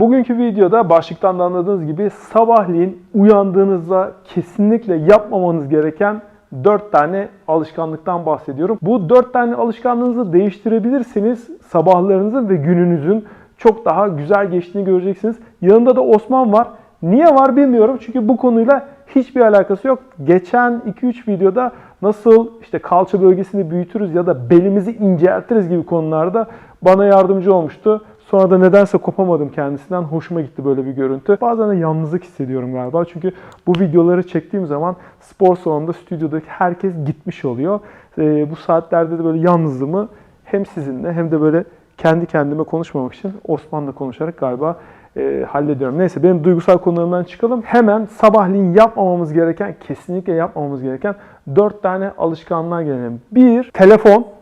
Bugünkü videoda başlıktan da anladığınız gibi sabahleyin uyandığınızda kesinlikle yapmamanız gereken 4 tane alışkanlıktan bahsediyorum. Bu 4 tane alışkanlığınızı değiştirebilirseniz sabahlarınızın ve gününüzün çok daha güzel geçtiğini göreceksiniz. Yanında da Osman var. Niye var bilmiyorum çünkü bu konuyla hiçbir alakası yok. Geçen 2-3 videoda nasıl işte kalça bölgesini büyütürüz ya da belimizi inceltiriz gibi konularda bana yardımcı olmuştu. Sonra da nedense kopamadım kendisinden. Hoşuma gitti böyle bir görüntü. Bazen de yalnızlık hissediyorum galiba. Çünkü bu videoları çektiğim zaman spor salonunda, stüdyodaki herkes gitmiş oluyor. Ee, bu saatlerde de böyle yalnızlığımı hem sizinle hem de böyle kendi kendime konuşmamak için Osman'la konuşarak galiba e, hallediyorum. Neyse benim duygusal konularımdan çıkalım. Hemen sabahleyin yapmamamız gereken, kesinlikle yapmamamız gereken 4 tane alışkanlığa gelelim. Bir, telefon.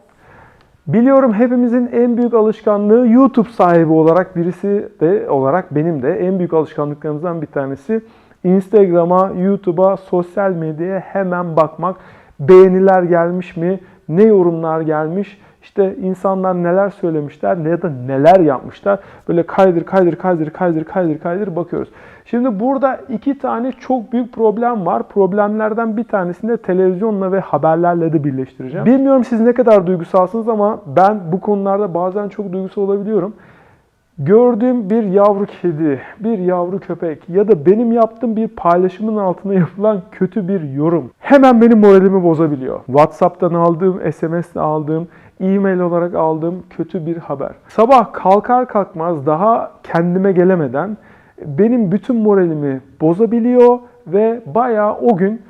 Biliyorum hepimizin en büyük alışkanlığı YouTube sahibi olarak birisi de olarak benim de en büyük alışkanlıklarımızdan bir tanesi Instagram'a, YouTube'a, sosyal medyaya hemen bakmak. Beğeniler gelmiş mi? Ne yorumlar gelmiş? İşte insanlar neler söylemişler ya da neler yapmışlar. Böyle kaydır kaydır kaydır kaydır kaydır kaydır bakıyoruz. Şimdi burada iki tane çok büyük problem var. Problemlerden bir tanesini de televizyonla ve haberlerle de birleştireceğim. Bilmiyorum siz ne kadar duygusalsınız ama ben bu konularda bazen çok duygusal olabiliyorum. Gördüğüm bir yavru kedi, bir yavru köpek ya da benim yaptığım bir paylaşımın altına yapılan kötü bir yorum hemen benim moralimi bozabiliyor. WhatsApp'tan aldığım, SMS'le aldığım, e-mail olarak aldığım kötü bir haber. Sabah kalkar kalkmaz daha kendime gelemeden benim bütün moralimi bozabiliyor ve bayağı o gün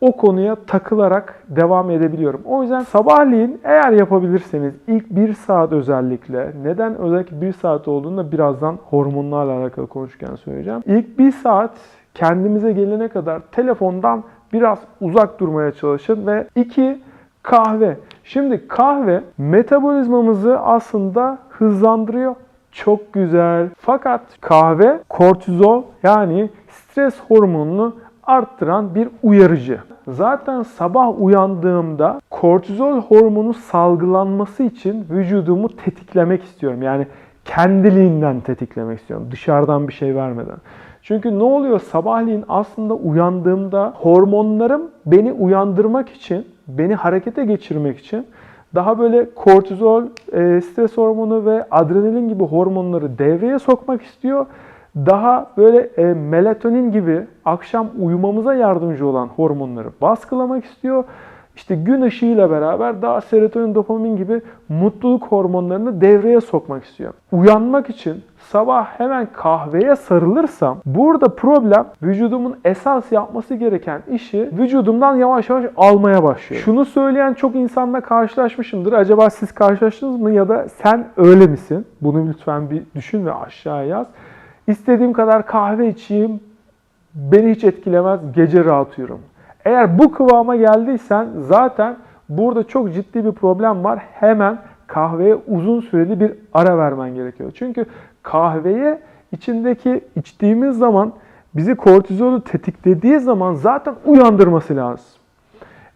o konuya takılarak devam edebiliyorum. O yüzden sabahleyin eğer yapabilirseniz ilk bir saat özellikle neden özellikle bir saat olduğunu da birazdan hormonlarla alakalı konuşurken söyleyeceğim. İlk bir saat kendimize gelene kadar telefondan biraz uzak durmaya çalışın ve iki kahve. Şimdi kahve metabolizmamızı aslında hızlandırıyor. Çok güzel. Fakat kahve kortizol yani stres hormonunu arttıran bir uyarıcı. Zaten sabah uyandığımda kortizol hormonu salgılanması için vücudumu tetiklemek istiyorum. Yani kendiliğinden tetiklemek istiyorum. Dışarıdan bir şey vermeden. Çünkü ne oluyor sabahleyin aslında uyandığımda hormonlarım beni uyandırmak için, beni harekete geçirmek için daha böyle kortizol, e, stres hormonu ve adrenalin gibi hormonları devreye sokmak istiyor. Daha böyle e, melatonin gibi akşam uyumamıza yardımcı olan hormonları baskılamak istiyor. İşte gün ışığıyla beraber daha serotonin, dopamin gibi mutluluk hormonlarını devreye sokmak istiyor. Uyanmak için sabah hemen kahveye sarılırsam burada problem vücudumun esas yapması gereken işi vücudumdan yavaş yavaş almaya başlıyor. Şunu söyleyen çok insanla karşılaşmışımdır. Acaba siz karşılaştınız mı ya da sen öyle misin? Bunu lütfen bir düşün ve aşağıya yaz. İstediğim kadar kahve içeyim, beni hiç etkilemez, gece rahat uyurum. Eğer bu kıvama geldiysen zaten burada çok ciddi bir problem var. Hemen kahveye uzun süreli bir ara vermen gerekiyor. Çünkü kahveye içindeki içtiğimiz zaman bizi kortizolu tetiklediği zaman zaten uyandırması lazım.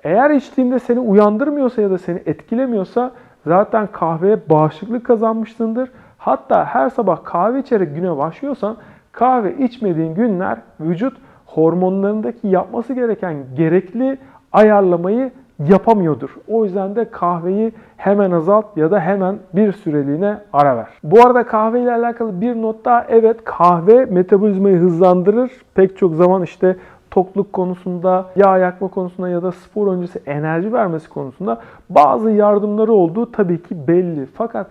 Eğer içtiğinde seni uyandırmıyorsa ya da seni etkilemiyorsa zaten kahveye bağışıklık kazanmışsındır. Hatta her sabah kahve içerek güne başlıyorsan kahve içmediğin günler vücut hormonlarındaki yapması gereken gerekli ayarlamayı yapamıyordur. O yüzden de kahveyi hemen azalt ya da hemen bir süreliğine ara ver. Bu arada kahve ile alakalı bir not daha. Evet kahve metabolizmayı hızlandırır. Pek çok zaman işte tokluk konusunda, yağ yakma konusunda ya da spor öncesi enerji vermesi konusunda bazı yardımları olduğu tabii ki belli. Fakat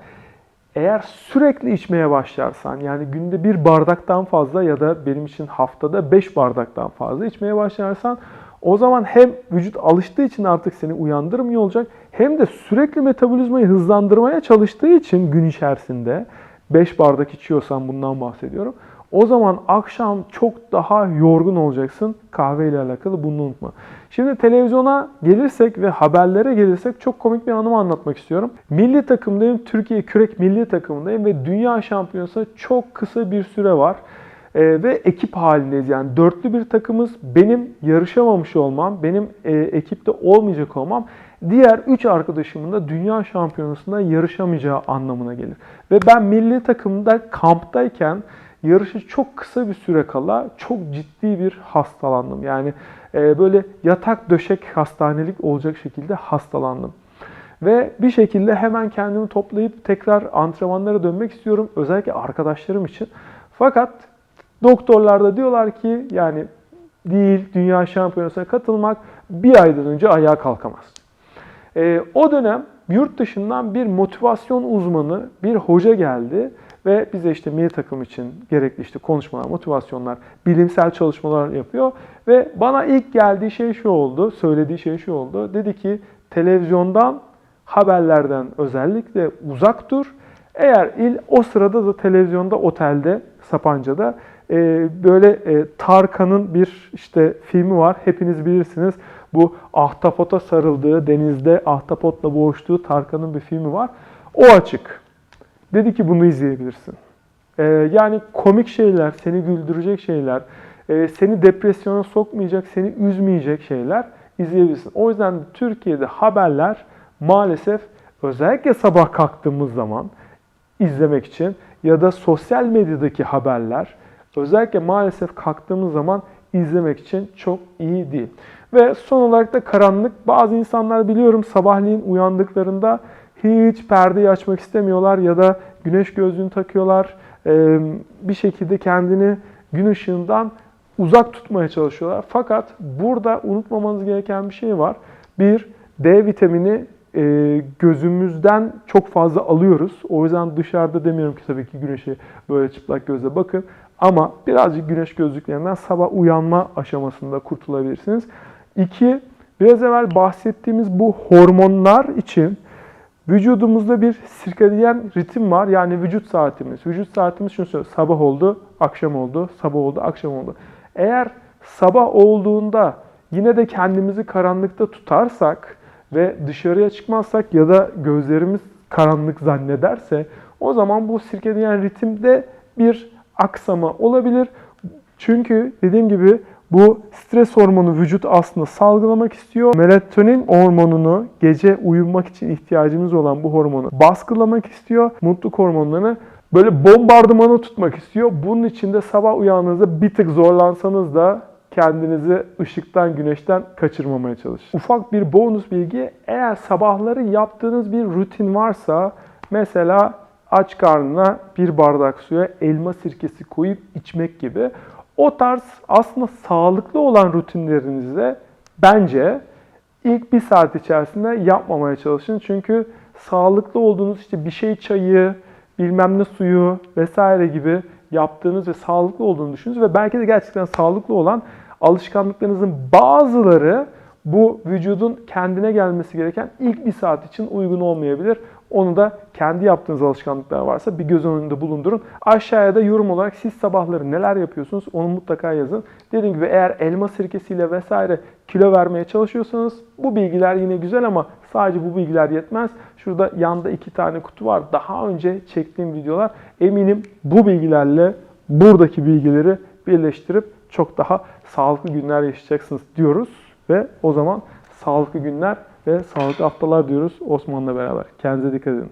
eğer sürekli içmeye başlarsan yani günde bir bardaktan fazla ya da benim için haftada 5 bardaktan fazla içmeye başlarsan o zaman hem vücut alıştığı için artık seni uyandırmıyor olacak hem de sürekli metabolizmayı hızlandırmaya çalıştığı için gün içerisinde 5 bardak içiyorsan bundan bahsediyorum. O zaman akşam çok daha yorgun olacaksın kahve ile alakalı bunu unutma. Şimdi televizyona gelirsek ve haberlere gelirsek çok komik bir anımı anlatmak istiyorum. Milli takımdayım, Türkiye kürek milli takımındayım ve dünya şampiyonası çok kısa bir süre var. Ee, ve ekip halindeyiz yani dörtlü bir takımız. Benim yarışamamış olmam, benim e, ekipte olmayacak olmam diğer 3 arkadaşımın da dünya şampiyonasında yarışamayacağı anlamına gelir. Ve ben milli takımda kamptayken yarışı çok kısa bir süre kala çok ciddi bir hastalandım. Yani e, böyle yatak döşek hastanelik olacak şekilde hastalandım. Ve bir şekilde hemen kendimi toplayıp tekrar antrenmanlara dönmek istiyorum. Özellikle arkadaşlarım için. Fakat doktorlar da diyorlar ki yani değil dünya şampiyonasına katılmak bir aydan önce ayağa kalkamaz. Ee, o dönem yurt dışından bir motivasyon uzmanı, bir hoca geldi ve bize işte milli takım için gerekli işte konuşmalar, motivasyonlar, bilimsel çalışmalar yapıyor ve bana ilk geldiği şey şu oldu, söylediği şey şu oldu. Dedi ki televizyondan, haberlerden özellikle uzak dur. Eğer il o sırada da televizyonda otelde Sapanca'da e, böyle e, Tarkan'ın bir işte filmi var. Hepiniz bilirsiniz. Bu ahtapota sarıldığı, denizde ahtapotla boğuştuğu Tarkan'ın bir filmi var. O açık. Dedi ki bunu izleyebilirsin. E, yani komik şeyler, seni güldürecek şeyler, e, seni depresyona sokmayacak, seni üzmeyecek şeyler izleyebilirsin. O yüzden Türkiye'de haberler maalesef özellikle sabah kalktığımız zaman izlemek için ya da sosyal medyadaki haberler özellikle maalesef kalktığımız zaman izlemek için çok iyi değil. Ve son olarak da karanlık. Bazı insanlar biliyorum sabahleyin uyandıklarında hiç perdeyi açmak istemiyorlar ya da güneş gözlüğünü takıyorlar. Ee, Bir şekilde kendini gün ışığından uzak tutmaya çalışıyorlar. Fakat burada unutmamanız gereken bir şey var. Bir, D vitamini e, gözümüzden çok fazla alıyoruz. O yüzden dışarıda demiyorum ki tabii ki güneşe böyle çıplak gözle bakın. Ama birazcık güneş gözlüklerinden sabah uyanma aşamasında kurtulabilirsiniz. İki, biraz evvel bahsettiğimiz bu hormonlar için vücudumuzda bir sirkadiyen ritim var. Yani vücut saatimiz. Vücut saatimiz şunu söylüyor. Sabah oldu, akşam oldu, sabah oldu, akşam oldu. Eğer sabah olduğunda yine de kendimizi karanlıkta tutarsak ve dışarıya çıkmazsak ya da gözlerimiz karanlık zannederse o zaman bu sirkadiyen ritimde bir aksama olabilir. Çünkü dediğim gibi bu stres hormonu vücut aslında salgılamak istiyor. Melatonin hormonunu gece uyumak için ihtiyacımız olan bu hormonu baskılamak istiyor. Mutluluk hormonlarını böyle bombardımanı tutmak istiyor. Bunun için de sabah uyandığınızda bir tık zorlansanız da kendinizi ışıktan, güneşten kaçırmamaya çalışın. Ufak bir bonus bilgi, eğer sabahları yaptığınız bir rutin varsa mesela aç karnına bir bardak suya elma sirkesi koyup içmek gibi o tarz aslında sağlıklı olan rutinlerinizde bence ilk bir saat içerisinde yapmamaya çalışın. Çünkü sağlıklı olduğunuz işte bir şey çayı, bilmem ne suyu vesaire gibi yaptığınız ve sağlıklı olduğunu düşünün ve belki de gerçekten sağlıklı olan alışkanlıklarınızın bazıları bu vücudun kendine gelmesi gereken ilk bir saat için uygun olmayabilir. Onu da kendi yaptığınız alışkanlıklar varsa bir göz önünde bulundurun. Aşağıya da yorum olarak siz sabahları neler yapıyorsunuz onu mutlaka yazın. Dediğim gibi eğer elma sirkesiyle vesaire kilo vermeye çalışıyorsanız bu bilgiler yine güzel ama sadece bu bilgiler yetmez. Şurada yanda iki tane kutu var. Daha önce çektiğim videolar. Eminim bu bilgilerle buradaki bilgileri birleştirip çok daha sağlıklı günler yaşayacaksınız diyoruz. Ve o zaman sağlıklı günler ve sağlıklı haftalar diyoruz Osman'la beraber. Kendinize dikkat edin.